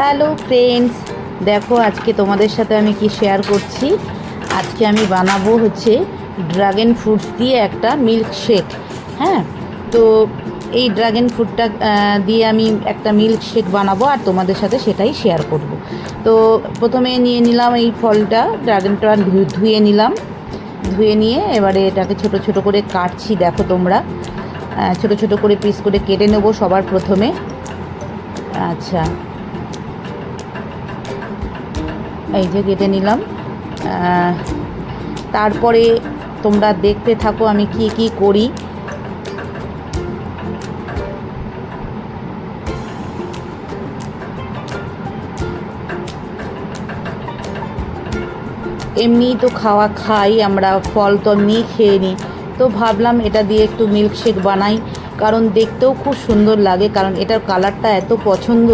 Hello friends দেখো আজকে তোমাদের সাথে আমি কি শেয়ার করছি? আজকে আমি বানাবো হচ্ছে ড্রাগন ফ্রুটস দিয়ে একটা মিল্ক শেক হ্যাঁ? তো এই ড্রাগন ফ্রুটটা দিয়ে আমি একটা মিল্ক শেক বানাবো আর তোমাদের সাথে সেটাই শেয়ার করব। তো প্রথমে নিয়ে নিলাম এই ফলটা ড্রাগনটা ধুয়ে নিলাম। ধুয়ে নিয়ে এবারে এটাকে ছোট ছোট করে কাটছি, দেখো তোমরা। ছোট ছোট করে পিস করে কেটে নেব সবার প্রথমে। আচ্ছা। এই যে কেটে নিলাম। তারপরে তোমরা দেখতে থাকো আমি কি কি করি। এমনিই তো খাওয়া খাই, আমরা ফল তো এমনিই খেয়ে নিই। তো ভাবলাম এটা দিয়ে একটু মিল্কশেক বানাই, কারণ দেখতেও খুব সুন্দর লাগে, কারণ এটার কালারটা এত পছন্দ।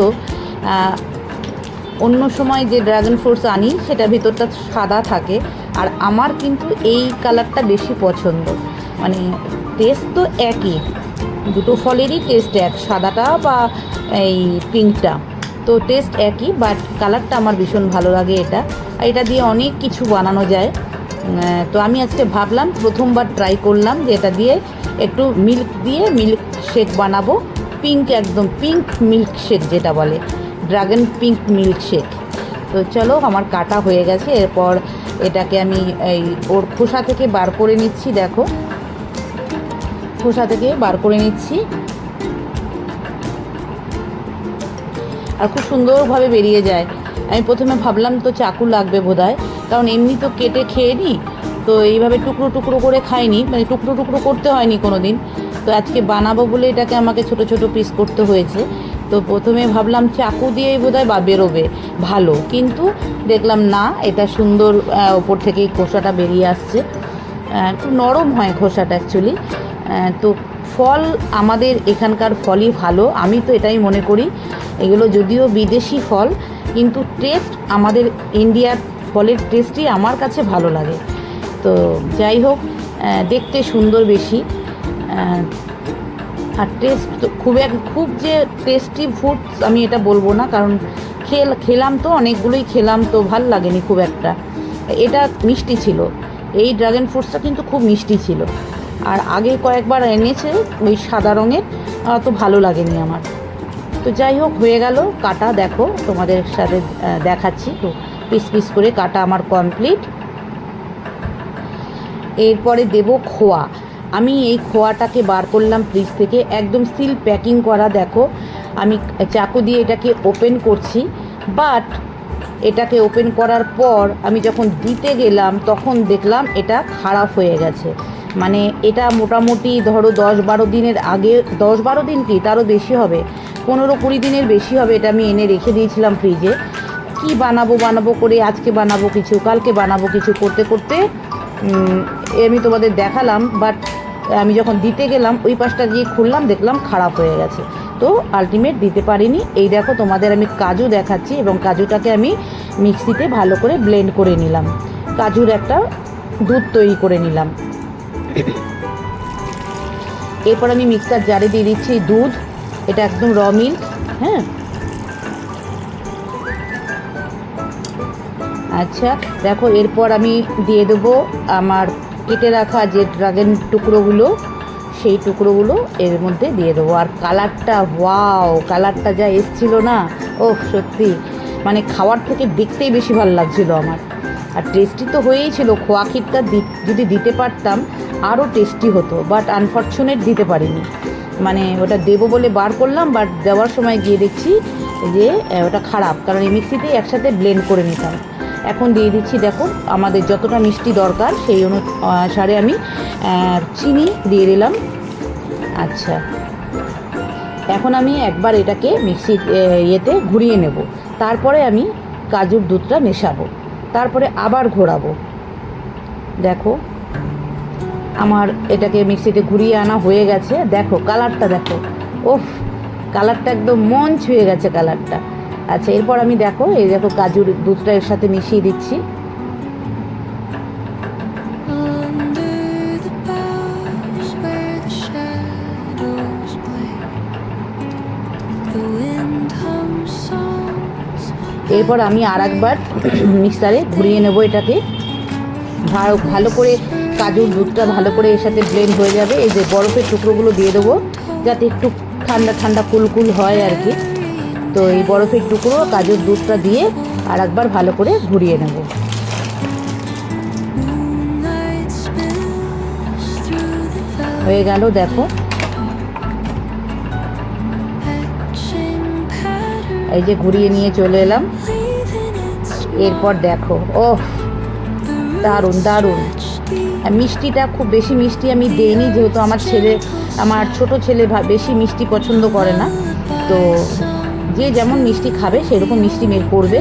অন্য সময় যে ড্রাগন ফ্রুটস আনি, সেটার ভিতরটা সাদা থাকে। আর আমার কিন্তু এই কালারটা বেশি পছন্দ। মানে টেস্ট তো একই। দুটো ফলেরই টেস্ট এক। সাদাটা বা এই পিঙ্কটা তো টেস্ট একই বাট কালারটা আমার ভীষণ ভালো লাগে এটা। আর এটা দিয়ে অনেক কিছু বানানো যায়। তো আমি আজকে ভাবলাম, প্রথমবার ট্রাই করলাম যে এটা দিয়ে একটু মিল্ক দিয়ে মিল্ক শেক বানাবো। পিঙ্ক একদম পিঙ্ক মিল্ক শেক যেটা বলে। ড্রাগন পিঙ্ক মিল্ক শেক তো চলো, আমার কাটা হয়ে গেছে। এরপর এটাকে আমি এই ওর খোসা থেকে বার করে নিচ্ছি, দেখো। খোসা থেকে বার করে নিচ্ছি। আর খুব সুন্দরভাবে বেরিয়ে যায়। আমি প্রথমে ভাবলাম তো চাকু লাগবে বোধহয়, কারণ এমনি তো কেটে খেয়ে নিই। তো এইভাবে টুকরো টুকরো করে খাইনি মানে টুকরো টুকরো করতে হয়নি কোনো দিন তো আজকে বানাবো বলে এটাকে আমাকে ছোট ছোট পিস করতে হয়েছে। তো প্রথমে ভাবলাম চাকু দিয়েই বোধহয় বা বেরোবে। ভালো। কিন্তু দেখলাম না, এটা সুন্দর ওপর থেকেই খোসাটা বেরিয়ে আসছে। একটু নরম হয় খোসাটা অ্যাকচুয়ালি তো ফল আমাদের এখানকার ফলই ভালো। আমি তো এটাই মনে করি। এগুলো যদিও বিদেশি ফল, কিন্তু টেস্ট আমাদের ইন্ডিয়ার ফলের টেস্টই আমার কাছে ভালো লাগে। তো যাই হোক দেখতে সুন্দর বেশি। আর টেস্ট তো খুব এক, খুব যে টেস্টি ফুড আমি এটা বলব না, কারণ খেল, খেলাম তো, অনেকগুলোই খেলাম তো, ভালো লাগেনি খুব একটা। এটা মিষ্টি ছিল। এই ড্রাগন ফ্রুটসটা কিন্তু খুব মিষ্টি ছিল। আর আগে কয়েকবার এনেছে ওই সাদা রঙের অত ভালো লাগেনি আমার। তো যাই হোক, হয়ে গেল কাটা, দেখো তোমাদের সাথে দেখাচ্ছি। তো পিস পিস করে কাটা আমার কমপ্লিট এরপরে দেব খোয়া। আমি এই খোয়াটাকে বার করলাম ফ্রিজ থেকে। একদম সিল প্যাকিং করা, দেখো। আমি চাকু দিয়ে এটাকে ওপেন করছি। বাট এটাকে ওপেন করার পর আমি যখন দিতে গেলাম, তখন দেখলাম এটা খারাপ হয়ে গেছে। মানে এটা মোটামুটি ধরো দশ বারো দিনের আগে, দশ বারো দিন কি? তারও বেশি হবে। পনেরো কুড়ি দিনের বেশি হবে এটা আমি এনে রেখে দিয়েছিলাম ফ্রিজে কি বানাবো বানাবো করে আজকে বানাবো কিছু, কালকে বানাবো কিছু করতে করতে আমি তোমাদের দেখালাম। বাট আমি যখন দিতে গেলাম, ওই পাশটা গিয়ে খুললাম, দেখলাম খারাপ হয়ে গেছে। তো আলটিমেট দিতে পারিনি। এই দেখো, তোমাদের আমি কাজু দেখাচ্ছি এবং কাজুটাকে আমি মিক্সিতে ভালো করে ব্লেন্ড করে নিলাম। কাজুর একটা দুধ তৈরি করে নিলাম। এরপর আমি মিক্সার জারে দিয়ে দিচ্ছি দুধ। এটা একদম র মিল্ক হ্যাঁ? আচ্ছা দেখো, এরপর আমি দিয়ে দেবো আমার কেটে রাখা যে ড্রাগন টুকরোগুলো, সেই টুকরোগুলো এর মধ্যে দিয়ে দেবো। আর কালারটা ওয়াও কালারটা যা এসছিল না ও সত্যি। মানে খাওয়ার থেকে দেখতেই বেশি ভালো লাগছিল আমার। আর টেস্টি তো হয়েই ছিল, খোয়া ক্ষীরটা যদি দিতে পারতাম, আরও টেস্টি হতো। বাট আনফর্চুনেট দিতে পারিনি। মানে ওটা দেবো বলে বার করলাম বাট দেওয়ার সময় গিয়ে দেখছি যে ওটা খারাপ। কারণ এই মিক্সিতেই একসাথে ব্লেন্ড করে নিতাম। এখন দিয়ে দিচ্ছি, দেখো, আমাদের যতটা মিষ্টি দরকার, সেই অনুসারে আমি চিনি দিয়ে দিলাম। আচ্ছা। এখন আমি একবার এটাকে মিক্সি ইয়েতে ঘুরিয়ে নেব। তারপরে আমি কাজুর দুধটা মেশাবো। তারপরে আবার ঘোরাবো। দেখো, আমার এটাকে মিক্সিতে ঘুরিয়ে আনা হয়ে গেছে। দেখো, কালারটা দেখো। ওফ, কালারটা একদম মন ছুঁয়ে গেছে কালারটা। আচ্ছা এরপর আমি দেখো এই দেখো কাজুর দুধটা এর সাথে মিশিয়ে দিচ্ছি। এরপর আমি আর একবার মিক্সারে ঘুরিয়ে নেব এটাকে। ভালো ভালো করে কাজুর দুধটা ভালো করে এর সাথে ব্লেন্ড হয়ে যাবে। এই যে বরফের টুকরোগুলো দিয়ে দেবো যাতে একটু ঠান্ডা ঠান্ডা কুলকুল হয় আর কি। তো এই বরফের টুকরো কাজুর দুধটা দিয়ে আর একবার ভালো করে ঘুরিয়ে নেব। হয়ে গেল, দেখো। এই যে ঘুরিয়ে নিয়ে চলে এলাম। এরপর দেখো ও দারুণ দারুণ। মিষ্টিটা খুব বেশি মিষ্টি আমি দেইনি, যেহেতু আমার ছেলে, আমার ছোট ছেলে বেশি মিষ্টি পছন্দ করে না। তো যে যেমন মিষ্টি খাবে, সেরকম মিষ্টি মেল করবে।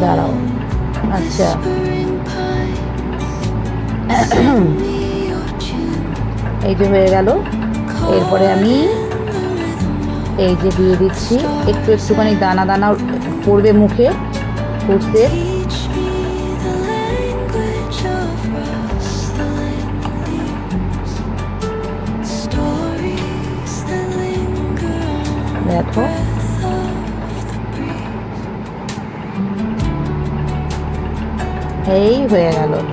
দাঁড়াও। আচ্ছা। এই যে হয়ে গেল। এরপরে আমি এই যে দিয়ে দিচ্ছি। একটু একটুখানি দানা দানা পড়বে মুখে, ফুটতে। med på. Hej Sjöjagallor!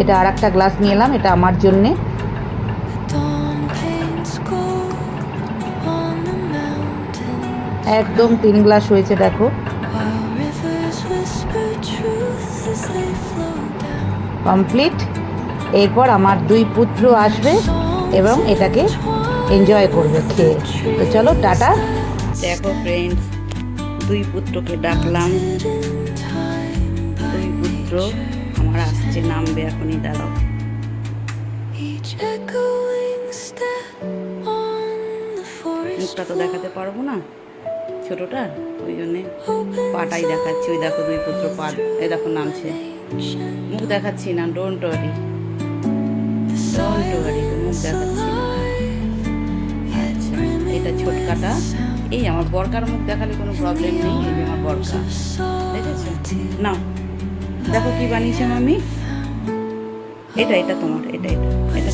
এটা আর একটা গ্লাস নিয়ে এলাম, এটা আমার জন্যে একদম তিন গ্লাস হয়েছে, দেখো কমপ্লিট এরপর আমার দুই পুত্র আসবে এবং এটাকে এনজয় করবে খেয়ে। তো চলো, টাটা। দেখো ফ্রেন্ডস দুই পুত্রকে ডাকলাম। দুই পুত্র আমার আসছে, নামবে এখনই, দাঁড়াও। মুখটা তো দেখাতে পারব না, ছোটটা, ওই জন্যে পাটাই দেখাচ্ছি। ওই দেখো দুই পুত্র পা এই দেখো নামছে। মুখ দেখাচ্ছি না ডোন্ট ওয়ারি ডোন্ট ওয়ারি মুখ দেখাচ্ছি আচ্ছা এটা ছোটকাটা। এই আমার বরকার মুখ দেখালে কোনো প্রবলেম নেই, এই আমার বরকা। না দেখো কি বানিয়েছে আমি। এটা এটা তোমার, এটা এটা এটা।